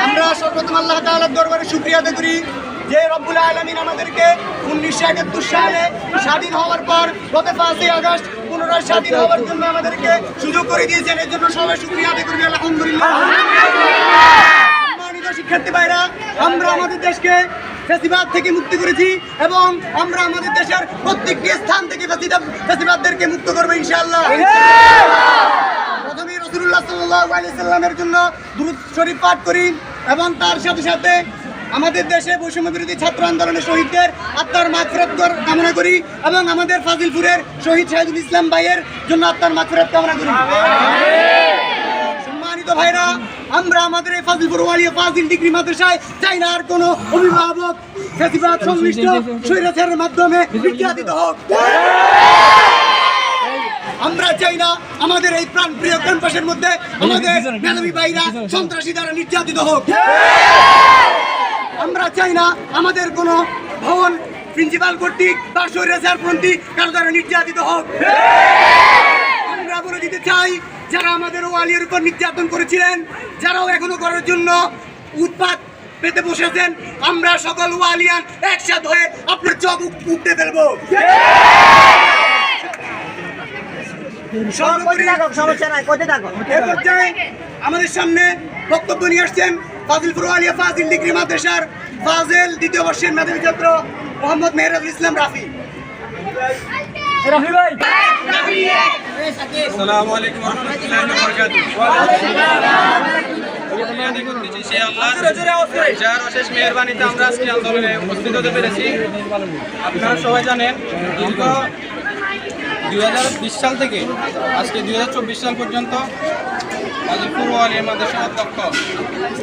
আমরা সর্বপ্রথম আল্লাহ তাআলার দরবারে শুকরিয়া আদায় করি যে রব্বুল আলামিন আমাদেরকে উনিশশো একাত্তর সালে স্বাধীন হওয়ার পর গত পাঁচই আগস্ট পুনরায় স্বাধীন হওয়ার জন্য আমাদেরকে সুযোগ করে দিয়েছেন। এর জন্য সবাই শুকরিয়া আদায় করি, আলহামদুলিল্লাহ। শিক্ষার্থী ভাইরা, আমরা আমাদের দেশকে ফেসিবাদ থেকে মুক্তি করেছি এবং আমরা আমাদের দেশের প্রত্যেকটি স্থান থেকে ফেসিবাদ- ফেসিবাদদেরকে মুক্ত করব ইনশাআল্লাহ। রসুল্লাহ সাল্লাহ সাল্লামের জন্য দুরুদ শরীফ পাঠ করি এবং তার সাথে সাথে আমাদের দেশে বৈষম্য বিরোধী ছাত্র আন্দোলনের শহীদদের আত্মার মাগফিরাত কামনা করি এবং আমাদের ফাজিলপুরের শহীদ শাহিদুল ইসলাম ভাইয়ের জন্য আত্মার মাগফিরাত কামনা করি সম্মানিত ভাইরা আমরা আমাদের এই ফাজিলপুর ওয়ালিয়া ফাজিল ডিগ্রি মাদ্রাসায় চাই না আর কোনো অভিভাবক সংশ্লিষ্ট স্বৈরাচারের মাধ্যমে নির্যাতিত হোক আমরা চাই না আমাদের এই প্রাণ প্রিয় ক্যাম্পাসের মধ্যে আমাদের মেধাবী ভাইরা সন্ত্রাসী দ্বারা নির্যাতিত হোক। আমরা চাই না আমাদের কোনো ভবন প্রিন্সিপাল কর্তৃক বা স্বৈরাচারপন্থী কারও দ্বারা নির্যাতিত হোক। আমরা বলে দিতে চাই যারা আমাদের ওয়ালিয়ার উপর নির্যাতন করেছিলেন যারাও এখনও করার জন্য উৎপাত পেতে বসেছেন আমরা সকল ওয়ালিয়ান একসাথে হয়ে আপনার চোখ উঠতে ফেলব সর্বোপরি সমস্যা নাই কোথায় থাকো এ পর্যায়ে আমাদের সামনে বক্তব্য নিয়ে আসছেন ফাজিল ফুরওয়ালিয়া ফাজিল ডিগ্রি মাদ্রাসার ফাজিল দ্বিতীয় বর্ষের মেধাবী ছাত্র মোহাম্মদ মেহরাজুল ইসলাম রাফি। আসসালামু আলাইকুম ওয়া রাহমাতুল্লাহি ওয়া বারাকাতুহু। যার অশেষ মেহেরবানিতে আমরা আজকে আন্দোলনে উপস্থিত হতে পেরেছি। আপনারা সবাই জানেন দীর্ঘ দুই হাজার বিশ সাল থেকে, আজকে দুই হাজার চব্বিশ সাল পর্যন্ত গাজীপুর ওয়ালিয়া মাদ্রাসার অধ্যক্ষ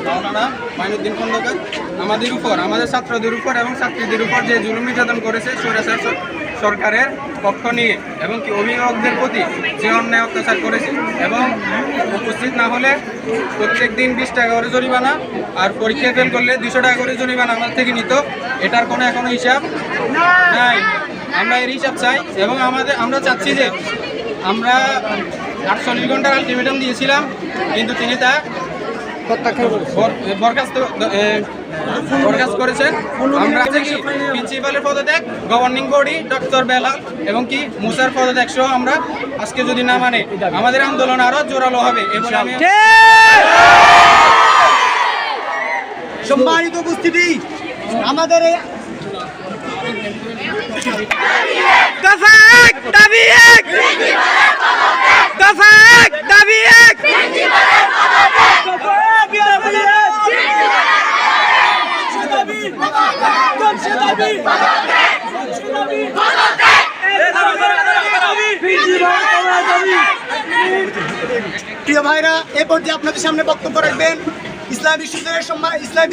মাওলানা মাইনুদ্দিন খন্দকার, আমাদের উপর, আমাদের ছাত্রদের উপর এবং ছাত্রীদের উপর যে জুলুম নির্যাতন করেছে, স্বৈরাচার সরকারের পক্ষ নিয়ে এবং কি অভিভাবকদের প্রতি যে অন্যায় অত্যাচার করেছে এবং উপস্থিত না হলে প্রত্যেক দিন বিশ টাকা করে জরিমানা আর পরীক্ষা ফেল করলে দুশো টাকা করে জরিমানা আমাদের থেকে নিত, এটার কোনো এখনও হিসাব নাই। আমরা এর হিসাব চাই এবং আমাদের আমরা চাচ্ছি যে আমরা আটচল্লিশ ঘণ্টার আলটিমেটাম দিয়েছিলাম কিন্তু তিনি তা বরখাস্ত বরখাস্ত করেছেন। আমরা প্রিন্সিপালের পদত্যাগ গভর্নিং বডি ডক্টর বেলাল এবং কি মুসার পদত্যাগ সহ আমরা আজকে যদি না মানে আমাদের আন্দোলন আরও জোরালো হবে এবং সম্মানিত উপস্থিতি আমাদের এই প্রিয় ভাইরা এ পর্যায়ে আপনাদের সামনে বক্তব্য রাখবেন ইসলাম বিশ্ববিদ্যালয়ের সম্মান, ইসলাম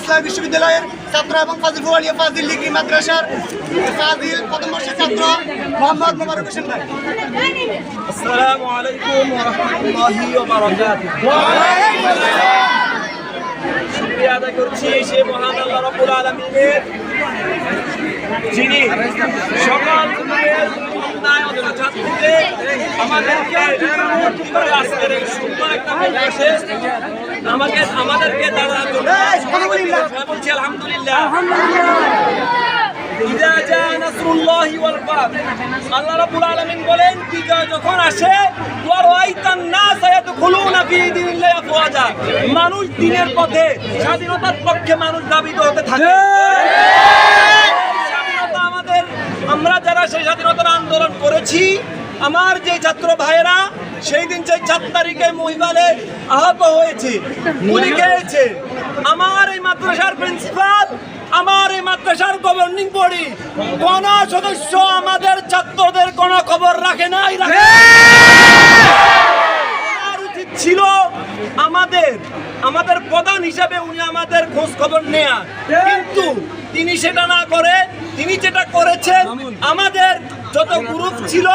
ইসলাম বিশ্ববিদ্যালয়ের ছাত্র এবং ফাজিল ফুয়ালিয়া ফাজিল ডিগ্রি মাদ্রাসার ফাজিল প্রথম বর্ষের ছাত্র মোহাম্মদ মোবারক হোসেন ভাই। আসসালামু আলাইকুম ওয়া রাহমাতুল্লাহি ওয়া বারাকাতুহু শুকরিয়া আদায় করছি সে মহান আল্লাহ রাব্বুল আলামিনের, যিনি সকল অন্যায় অত্যাচারকে আমাদেরকে আজকের এই সুন্দর একটা পরিবেশে আমাকে আমাদেরকে দাঁড়া বলছি আলহামদুলিল্লাহ। ইদা জা নাসরুল্লাহি ওয়াল ফাত। আল্লাহ রাব্বুল আলামিন বলেন বিজয় যখন আসে ওয়া রাআইতান নাস ইয়াদখুলুনা ফি দীনিল্লাহি আফওয়াজা। মানুষ দিনের পথে স্বাধীনতার পক্ষে মানুষ দাবিত হতে থাকে। সেই স্বাধীনতার আন্দোলন করেছি। আমার যে ছাত্র ভাইয়েরা সেই দিন সেই চার তারিখে মহিবালে আহত হয়েছে, গুলি খেয়েছে। আমার এই মাদ্রাসার প্রিন্সিপাল, আমার এই মাদ্রাসার গভর্নিং বডি কোন সদস্য আমাদের ছাত্রদের কোন খবর রাখে নাই, রাখে ছিল আমাদের আমাদের প্রধান হিসাবে উনি আমাদের খোঁজ খবর নেয়া। কিন্তু তিনি সেটা না করে তিনি যেটা করেছেন আমাদের যত গ্রুপ ছিল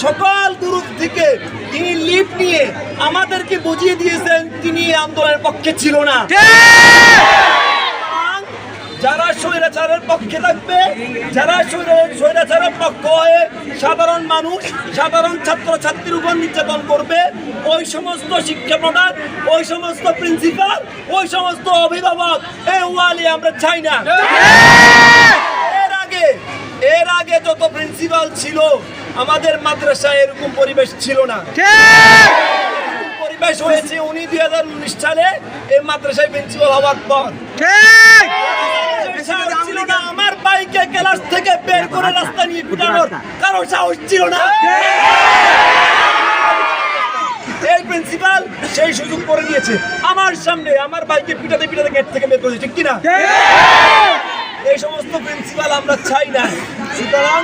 সকল গ্রুপ থেকে তিনি লিভ নিয়ে আমাদেরকে বুঝিয়ে দিয়েছেন তিনি আন্দোলনের পক্ষে ছিল না। যারা স্বৈরাচারের পক্ষে থাকবে যারা স্বৈরাচারের পক্ষ হয়ে সাধারণ মানুষ সাধারণ ছাত্র ছাত্রীর উপর নির্যাতন করবে ওই সমস্ত শিক্ষা প্রদান ওই সমস্ত প্রিন্সিপাল ওই সমস্ত অভিভাবক এ ওয়ালি আমরা চাই না এর আগে এর আগে যত প্রিন্সিপাল ছিল আমাদের মাদ্রাসায় এরকম পরিবেশ ছিল না। পরিবেশ হয়েছে উনি দুই হাজার উনিশ সালে এই মাদ্রাসায় প্রিন্সিপাল হওয়ার পর। আমার বাইকে ক্লাস থেকে বের করে রাস্তা নিয়ে পিটানোর কারও সাহস ছিল না। এই প্রিন্সিপাল সেই সুযোগ করে দিয়েছে। আমার সামনে আমার বাইকে পিটাতে পিটাতে গেট থেকে বের করেছে ঠিক কিনা? এই সমস্ত প্রিন্সিপাল আমরা চাই না। সুতরাং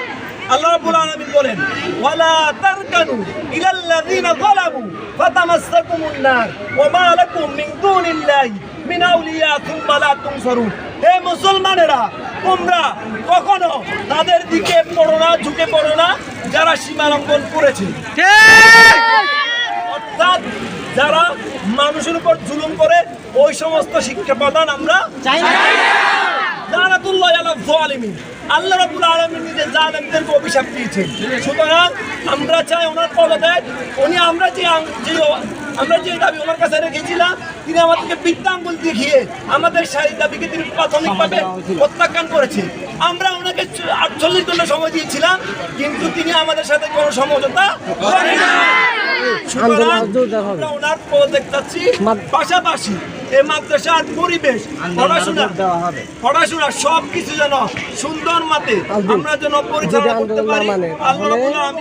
আল্লাহ রাব্বুল আলামিন বলেন ওয়ালা তারকানু ইলাল্লাযিনা যালামু ফাতামাসসাকুমুন নার ওয়া মা লাকুম মিন দুনিল্লাহি মিন আউলিয়া থুম্মা লা তুনসারুন। হে মুসলমানেরা তোমরা কখনো তাদের দিকে পড়ো না ঝুঁকে পড়ো না যারা সীমা লঙ্ঘন করেছে। অর্থাৎ যারা মানুষের উপর জুলুম করে ওই সমস্ত শিক্ষা প্রদান আমরা চাই না। লানাতুল্লাহ আলা যালিমিন আল্লাহ রাব্বুল আলামিন নিজে জালেমদেরকে অভিশাপ দিয়েছেন। সুতরাং আমরা চাই ওনার পদত্যাগ উনি আমরা যে যে আমরা যে দাবি ওনার কাছে রেখেছিলাম তিনি আমাদেরকে বৃত্তাঙ্গুল দেখিয়ে আমাদের সেই দাবিকে তিনি প্রাথমিকভাবে প্রত্যাখ্যান করেছে আমরা ওনাকে আটচল্লিশ ঘণ্টা সময় দিয়েছিলাম কিন্তু তিনি আমাদের সাথে কোনো সমঝোতা করেন ওনার পদত্যাগ চাচ্ছি পাশাপাশি এই মাদ্রাসার পরিবেশ পড়াশোনা পড়াশোনা সব কিছু যেন সুন্দর মতে আমরা যেন পরিচালনা করতে পারি আল্লাহ করুন।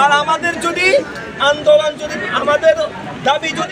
আর আমাদের যদি আন্দোলন যদি আমাদের দাবি যদি